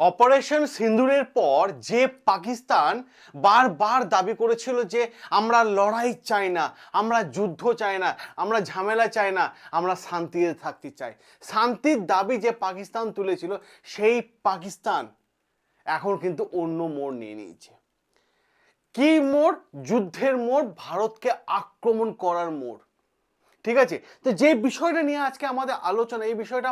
Operation সিন্দুরের পর যে পাকিস্তান বারবার দাবি করেছিল যে আমরা লড়াই চাই না, আমরা যুদ্ধ চাই না, আমরা ঝামেলা চাই না, আমরা শান্তিতে থাকতে চাই। শান্তির দাবি যে পাকিস্তান তুলেছিল, সেই পাকিস্তান এখন কিন্তু অন্য মোড় নিয়ে নিয়েছে। কি মোড়? যুদ্ধের মোড়, ভারতকে আক্রমণ করার মোড়। ঠিক আছে? তো যে বিষয়টা নিয়ে আজকে আমাদের আলোচনা, এই বিষয়টা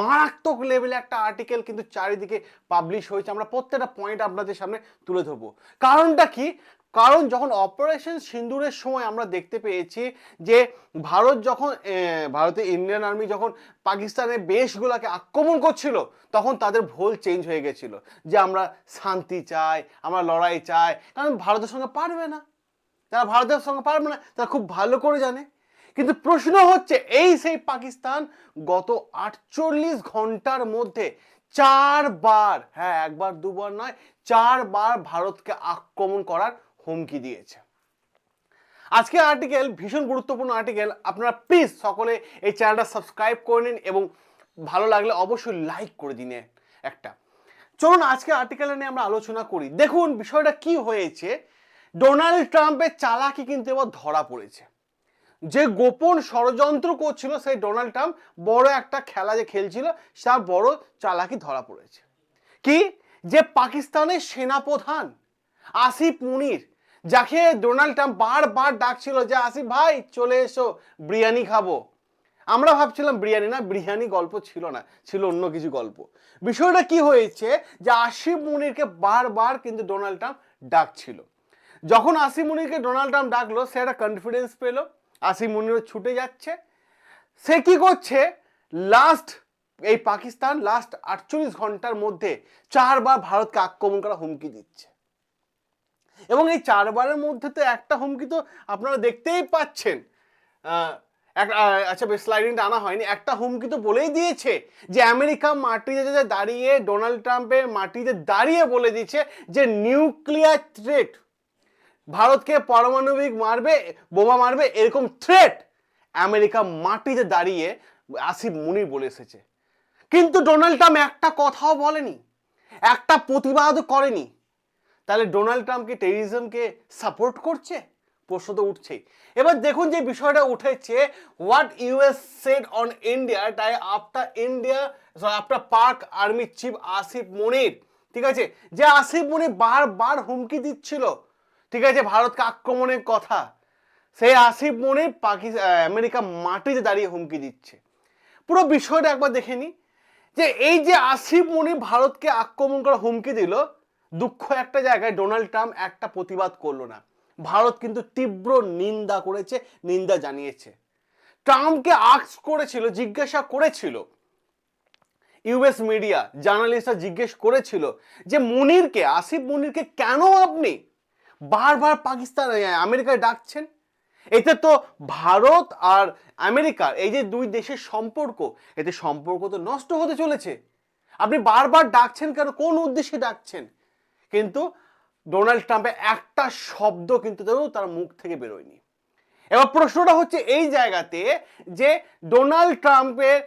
মারাত্মক লেভেলে একটা আর্টিকেল কিন্তু চারিদিকে পাবলিশ হয়েছে। আমরা প্রত্যেকটা পয়েন্ট আপনাদের সামনে তুলে ধরবো। কারণটা কি? কারণ যখন অপারেশন সিন্দুরের সময় আমরা দেখতে পেয়েছি যে ভারত যখন ভারতের ইন্ডিয়ান আর্মি যখন পাকিস্তানের বেশগুলোকে আক্রমণ করছিল, তখন তাদের ভুল চেঞ্জ হয়ে গেছিল। যে আমরা শান্তি চাই, আমরা লড়াই চাই। কারণ ভারতের সঙ্গে পারবে না। যারা ভারতের সঙ্গে পারবে না, তারা খুব ভালো করে জানে। কিন্তু প্রশ্ন হচ্ছে, এই সেই পাকিস্তান গত আটচল্লিশ ঘণ্টার মধ্যে চারবার হ্যাঁ একবার, দুবার নয়, চারবার ভারতকে আক্রমণ করার হুমকি দিয়েছে। আজকে আর্টিকেল ভীষণ গুরুত্বপূর্ণ আর্টিকেল আপনারা প্লিজ সকলে এই চ্যানেলটা সাবস্ক্রাইব করে নিন এবং ভালো লাগলে অবশ্যই লাইক করে দিন একটা। চলুন, আজকে আর্টিকেলে নিয়ে আমরা আলোচনা করি। দেখুন, বিষয়টা কি হয়েছে? ডোনাল্ড ট্রাম্পের চালাকি কিন্তু এবার ধরা পড়েছে। যে গোপন ষড়যন্ত্র করছিল সেই ডোনাল্ড ট্রাম্প, বড় একটা খেলা যে খেলছিল, তার বড় চালাকি ধরা পড়েছে। কি? যে পাকিস্তানের সেনাপ্রধান আসিফ মুনির, যাকে ডোনাল্ড ট্রাম্প বারবার ডাকছিল যে, আসিফ ভাই, চলে এসো, বিরিয়ানি খাব। আমরা ভাবছিলাম বিরিয়ানি না, বিরিয়ানি গল্প ছিল না, ছিল অন্য কিছু গল্প। বিষয়টা কি হয়েছে যে, আসিফ মুনিরকে বারবার কিন্তু ডোনাল্ড ট্রাম্প ডাকছিল। যখন আসিফ মুনিরকে ডোনাল্ড ট্রাম্প ডাকলো, সে একটা কনফিডেন্স পেল। আসিফ মুনিরও ছুটে যাচ্ছে। সে কি করছে? লাস্ট এই পাকিস্তান লাস্ট আটচল্লিশ ঘণ্টার মধ্যে চারবার ভারতকে আক্রমণ করা হুমকি দিচ্ছে। এবং এই চারবারের মধ্যে তো একটা হুমকি তো আপনারা দেখতেই পাচ্ছেন। আচ্ছা স্লাইডিংটা আনা হয়নি। একটা হুমকি তো বলেই দিয়েছে যে আমেরিকা মাটিতে দাঁড়িয়ে ডোনাল্ড ট্রাম্পের মাটিতে দাঁড়িয়ে বলে দিচ্ছে যে নিউক্লিয়ার থ্রেট ভারতকে পারমাণবিক মারবে, বোমা মারবে, এরকম থ্রেট আমেরিকা মাটিতে দাঁড়িয়ে আসিফ মুনির বলে এসেছে। কিন্তু ডোনাল্ড ট্রাম্প একটা কথাও বলেনি, একটা প্রতিবাদও করেনি। তাহলে ডোনাল্ড ট্রাম্প কি টেরিজমকে সাপোর্ট করছে? প্রশ্ন তো উঠছেই। এবার দেখুন যে বিষয়টা উঠেছে what US said on India তাই after India after Pak army chief Asif Munir ঠিক আছে? যে আসিফ মনির বারবার হুমকি দিচ্ছিল ঠিক আছে, ভারতকে আক্রমণের কথা। সেই আসিফ মনির পাকিস্তান আমেরিকা মাটিতে দাঁড়িয়ে হুমকি দিচ্ছে। পুরো বিষয়টা একবার দেখে নি, যে এই যে আসিফ মনি ভারতকে আক্রমণ করা হুমকি দিল, দুঃখ একটা জায়গায়, ডোনাল্ড ট্রাম্প একটা প্রতিবাদ করল না। ভারত কিন্তু তীব্র নিন্দা করেছে, নিন্দা জানিয়েছে। ট্রাম্পকে আক্স করেছিল, জিজ্ঞাসা করেছিল ইউএস মিডিয়া জার্নালিস্টরা জিজ্ঞেস করেছিল যে, মুনিরকে, আসিফ মুনিরকে কেন আপনি বারবার পাকিস্তান আমেরিকায় ডাকছেন। এতে তো ভারত আর আমেরিকার এই যে দুই দেশের সম্পর্ক, এতে সম্পর্ক তো নষ্ট হতে চলেছে। আপনি বারবার ডাকছেন কেন? কোন উদ্দেশ্যে ডাকছেন? কিন্তু ডোনাল্ড ট্রাম্পের একটা শব্দ কিন্তু তার মুখ থেকে বেরোয়নি। এবার প্রশ্নটা হচ্ছে এই জায়গাতে যে ডোনাল্ড ট্রাম্পের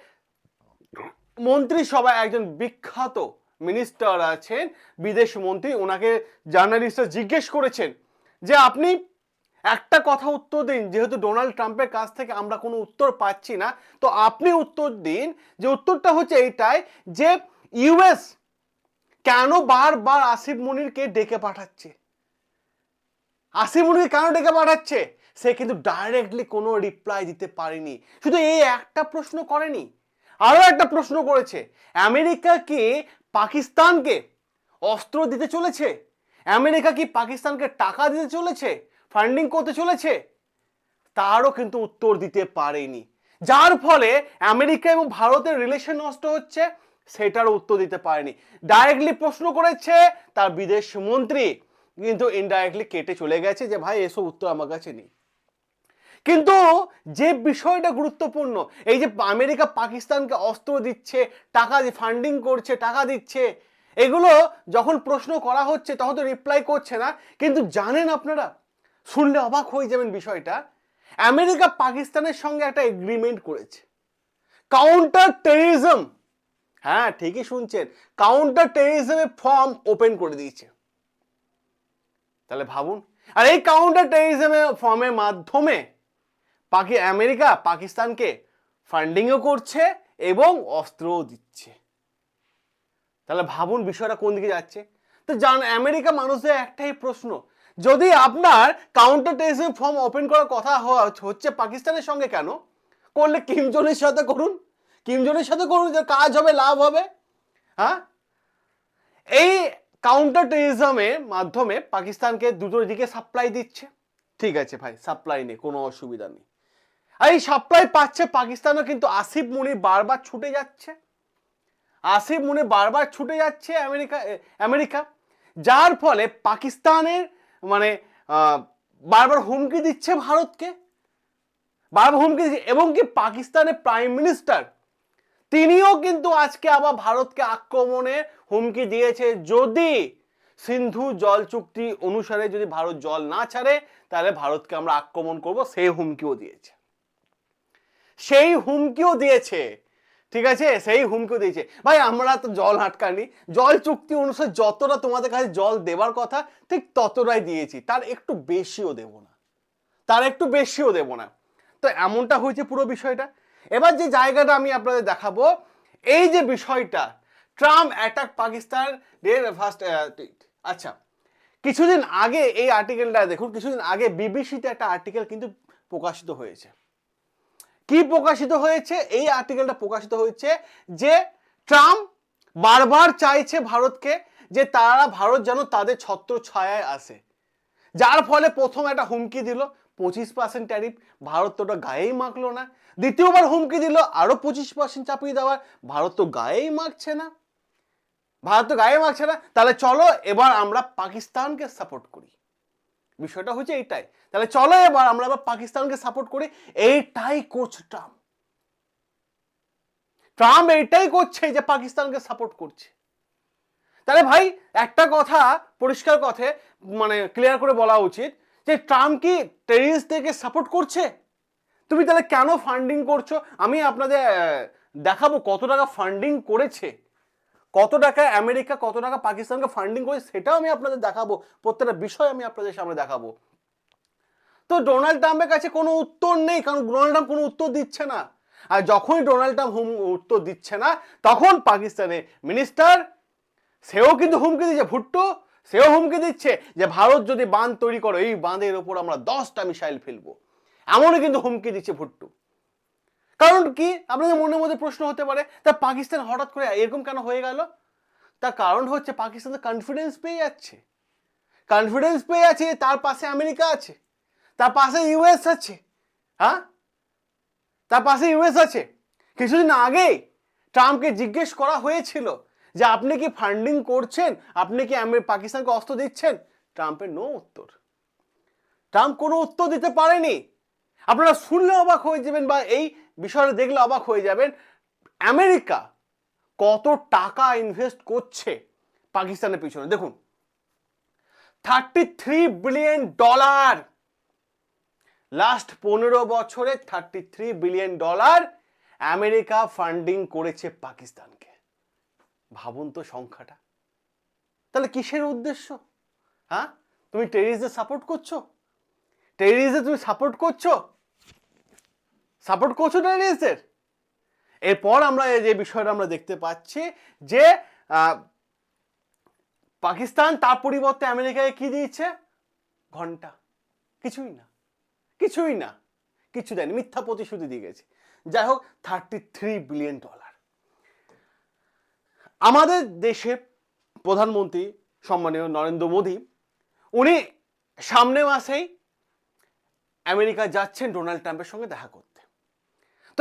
মন্ত্রিসভায় একজন বিখ্যাত মিনিস্টার আছেন, বিদেশ মন্ত্রী, ওনাকে জার্নালিস্টরা জিজ্ঞেস করেছেন যে আপনি একটা কথা উত্তর দিন, যেহেতু ডোনাল্ড ট্রাম্পের কাছ থেকে আমরা কোনো উত্তর পাচ্ছি না, তো আপনি উত্তর দিন যে উত্তরটা হচ্ছে এইটাই যে ইউএস কেন বারবার আসিফ মুনিরকে ডেকে পাঠাচ্ছে? আসিফ মুনির কেন ডেকে পাঠাচ্ছে? সে কিন্তু ডাইরেক্টলি কোনো রিপ্লাই দিতে পারেনি। শুধু এই একটা প্রশ্ন করেনি, আরও একটা প্রশ্ন করেছে, আমেরিকা কি পাকিস্তানকে অস্ত্র দিতে চলেছে? আমেরিকা কি পাকিস্তানকে টাকা দিতে চলেছে? ফান্ডিং করতে চলেছে? তারও কিন্তু উত্তর দিতে পারেনি। যার ফলে আমেরিকা এবং ভারতের রিলেশন নষ্ট হচ্ছে, সেটারও উত্তর দিতে পারেনি। ডাইরেক্টলি প্রশ্ন করেছে তার বিদেশ মন্ত্রী, কিন্তু ইনডাইরেক্টলি কেটে চলে গেছে যে, ভাই, এসব উত্তর আমার কাছে নেই। কিন্তু যে বিষয়টা গুরুত্বপূর্ণ, এই যে আমেরিকা পাকিস্তানকে অস্ত্র দিচ্ছে, টাকা ফান্ডিং করছে, টাকা দিচ্ছে, এগুলো যখন প্রশ্ন করা হচ্ছে তখন তো রিপ্লাই করছে না। কিন্তু জানেন আপনারা, শুনলে অবাক হয়ে যাবেন বিষয়টা, আমেরিকা পাকিস্তানের সঙ্গে একটা এগ্রিমেন্ট করেছে। কাউন্টার টেরিজম হ্যাঁ ঠিকই শুনছেন কাউন্টার টেরিজমের ফর্ম ওপেন করে দিয়েছে। তাহলে ভাবুন, আর এই কাউন্টার টেরিজমের ফর্মের মাধ্যমে পাকি আমেরিকা পাকিস্তানকে ফান্ডিংও করছে এবং অস্ত্রও দিচ্ছে। তাহলে ভাবুন বিষয়টা কোন দিকে যাচ্ছে? তো জান, আমেরিকা মানুষদের একটাই প্রশ্ন, যদি আপনার কাউন্টার টেরিজম ফর্ম ওপেন করার কথা হচ্ছে পাকিস্তানের সঙ্গে কেন? করলে কিমজনের সাথে করুন। কিমজনের সাথে করুন, যে কাজ হবে, লাভ হবে। হ্যাঁ? এই কাউন্টার টেরিজমের মাধ্যমে পাকিস্তানকে দুটো দিকে সাপ্লাই দিচ্ছে। ঠিক আছে ভাই সাপ্লাই নেই, কোনো অসুবিধা নেই। আর এই সাপ্লাই পাচ্ছে পাকিস্তানও কিন্তু আসিফ মুনি বারবার ছুটে যাচ্ছে। আসিফ মুনি বারবার ছুটে যাচ্ছে আমেরিকা আমেরিকা। যার ফলে পাকিস্তানের মানে বারবার হুমকি দিচ্ছে ভারতকে। বারবার হুমকি দিচ্ছে, এবং কি পাকিস্তানের প্রাইম মিনিস্টার, তিনিও কিন্তু আজকে আবার ভারতকে আক্রমণে হুমকি দিয়েছে। যদি সিন্ধু জল চুক্তি অনুসারে যদি ভারত জল না ছাড়ে, তাহলে ভারতকে আমরা আক্রমণ করব, সেই হুমকিও দিয়েছে। সেই হুমকিও দিয়েছে। ঠিক আছে? সেই হুমকিও দিয়েছে। ভাই, আমরা তো জল আটকানি। জল চুক্তি অনুসারে যতটা তোমাদের কাছে জল দেবার কথা, ঠিক ততটাই দিয়েছি। তার একটু বেশিও দেব না। তার একটু বেশিও দেব না। তো এমনটা হয়েছে পুরো বিষয়টা। এবার যে জায়গাটা আমি আপনাদের দেখাবো, এই যে বিষয়টা, ট্রাম্প অ্যাটাক পাকিস্তান ফার্স্ট আচ্ছা কিছুদিন আগে এই আর্টিকেলটা দেখুন, কিছুদিন আগে বিবিসিতে একটা আর্টিকেল কিন্তু প্রকাশিত হয়েছে। কি প্রকাশিত হয়েছে? এই আর্টিকেলটা প্রকাশিত হয়েছে যে ট্রাম্প বারবার চাইছে ভারতকে যে তারা ভারত যেন তাদের ছত্র ছায়ায় আসে। যার ফলে প্রথম একটা হুমকি দিল, পঁচিশ পার্সেন্ট ট্যারিফ ভারত তো ওটা গায়েই মাখলো না। দ্বিতীয়বার হুমকি দিল, আরও পঁচিশ পার্সেন্ট চাপিয়ে দেওয়ার, ভারত তো গায়েই মাখছে না। ভারত তো গায়ে মাখছে না। তাহলে চলো, এবার আমরা পাকিস্তানকে সাপোর্ট করি। বিষয়টা হচ্ছে এইটাই। তাহলে চলো এবার আমরা আবার পাকিস্তানকে সাপোর্ট করি এইটাই করছে ট্রাম্প। ট্রাম্প এইটাই করছে যে পাকিস্তানকে সাপোর্ট করছে। তাহলে ভাই, একটা কথা, পরিষ্কার কথা মানে ক্লিয়ার করে বলা উচিত যে ট্রাম্প কি টেরিস্টদেরকে সাপোর্ট করছে? তুমি তাহলে কেন ফান্ডিং করছ? আমি আপনাদের দেখাবো কত টাকা ফান্ডিং করেছে। কত টাকা আমেরিকা, কত টাকা পাকিস্তানকে ফান্ডিং করে সেটাও আমি আপনাদের দেখাবো। প্রত্যেকটা বিষয় আমি আপনাদের সামনে দেখাবো। তো ডোনাল্ড ট্রাম্পের কাছে কোনো উত্তর নেই, কারণ ডোনাল্ড ট্রাম্প কোনো উত্তর দিচ্ছে না। আর যখনই ডোনাল্ড ট্রাম্প হুম, উত্তর দিচ্ছে না, তখন পাকিস্তানে মিনিস্টার সেও কিন্তু হুমকি দিচ্ছে, ভুট্টো সেও হুমকি দিচ্ছে যে ভারত যদি বাঁধ তৈরি করো, এই বাঁধের ওপর আমরা দশটা মিসাইল ফেলব। এমনই কিন্তু হুমকি দিচ্ছে ভুট্টো। কারণ কি? আপনাদের মনের মধ্যে প্রশ্ন হতে পারে, তা পাকিস্তান হঠাৎ করে এরকম কেন হয়ে গেল? তার কারণ হচ্ছে পাকিস্তান তো কনফিডেন্স পেয়ে যাচ্ছে। কনফিডেন্স পেয়ে যাচ্ছে, তার পাশে আমেরিকা আছে, তার পাশে ইউএস আছে হ্যাঁ? তার পাশে ইউএস আছে। কিছুদিন আগে ট্রাম্পকে জিজ্ঞেস করা হয়েছিল যে, আপনি কি ফান্ডিং করছেন? আপনি কি পাকিস্তানকে অস্ত্র দিচ্ছেন? ট্রাম্পের নো উত্তর। ট্রাম্প কোনো উত্তর দিতে পারেনি। আপনারা শুনলে অবাক হয়ে যাবেন বা এই বিষয়টা দেখলে অবাক হয়ে যাবেন, আমেরিকা কত টাকা ইনভেস্ট করছে পাকিস্তানের পিছনে। দেখুন thirty three billion dollar last পনেরো বছরে thirty three billion dollar America funding করেছে পাকিস্তানকে। ভাবুন তো সংখ্যাটা। তাহলে কিসের উদ্দেশ্য? হ্যাঁ? তুমি টেরিসদের সাপোর্ট করছ? টেরিসদের তুমি সাপোর্ট করছ? সাপোর্ট করছ টেরিসদের এরপর আমরা এই যে বিষয়টা আমরা দেখতে পাচ্ছি যে পাকিস্তান তার পরিবর্তে আমেরিকাকে কি দিয়েছে? ঘণ্টা। কিছুই না। কিছুই না। কিছু দেয়নি। মিথ্যা প্রতিশ্রুতি দিয়ে গেছে। যাই হোক থার্টি থ্রি বিলিয়ন ডলার আমাদের দেশের প্রধানমন্ত্রী সম্মানীয় নরেন্দ্র মোদী, উনি সামনে মাসেই আমেরিকা যাচ্ছেন ডোনাল্ড ট্রাম্পের সঙ্গে দেখা করতে।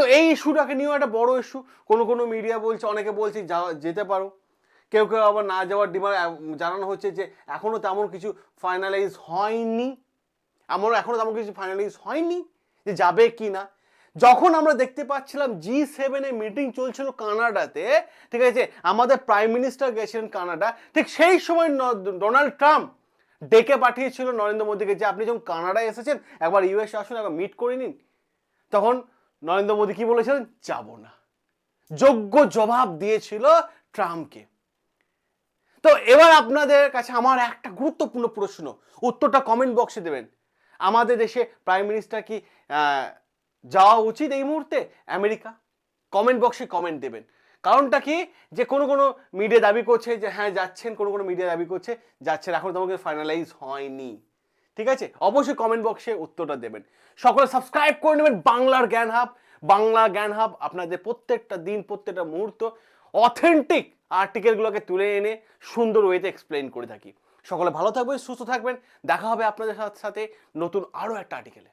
তো এই ইস্যুটাকে নিয়েও একটা বড় ইস্যু। কোনো কোনো মিডিয়া বলছে, অনেকে বলছে যাওয়া যেতে পারো। কেউ কেউ আবার না যাওয়ার ডিমান্ড জানানো হচ্ছে যে এখনও তেমন কিছু ফাইনালাইজ হয়নি। এমন এখনও তেমন কিছু ফাইনালাইজ হয়নি যে যাবে কি না যখন আমরা দেখতে পাচ্ছিলাম জি সেভেনে মিটিং চলছিল কানাডাতে, ঠিক আছে, আমাদের প্রাইম মিনিস্টার গেছিলেন কানাডা, ঠিক সেই সময় ডোনাল্ড ট্রাম্প ডেকে পাঠিয়েছিল নরেন্দ্র মোদীকে যে আপনি যখন কানাডায় এসেছেন, একবার ইউএসএ আসুন, একবার মিট করে নিন। তখন নরেন্দ্র মোদী কি বলেছিলেন? যাব না। যোগ্য জবাব দিয়েছিল ট্রাম্পকে। তো এবার আপনাদের কাছে আমার একটা গুরুত্বপূর্ণ প্রশ্ন। উত্তরটা কমেন্ট বক্সে দেবেন। আমাদের দেশে প্রাইম মিনিস্টার কি যাওয়া উচিত এই মুহূর্তে? আমেরিকা। কমেন্ট বক্সে কমেন্ট দেবেন। কারণটা কি? যে কোনো কোনো মিডিয়া দাবি করছে যে হ্যাঁ যাচ্ছেন, কোনো কোনো মিডিয়া দাবি করছে, যাচ্ছেন, এখন তোমাকে ফাইনালাইজ হয়নি। ঠিক আছে? অবশ্যই কমেন্ট বক্সে উত্তরটা দেবেন। সকলে সাবস্ক্রাইব করে নেবেন। বাংলার জ্ঞান হাব, বাংলা জ্ঞান হাব আপনাদের প্রত্যেকটা দিন, প্রত্যেকটা মুহূর্ত অথেন্টিক আর্টিকেলগুলোকে তুলে এনে সুন্দর ওয়েতে এক্সপ্লেন করে থাকি। সকলে ভালো থাকবেন, সুস্থ থাকবেন। দেখা হবে আপনাদের সাথে সাথে নতুন আরও একটা আর্টিকেলে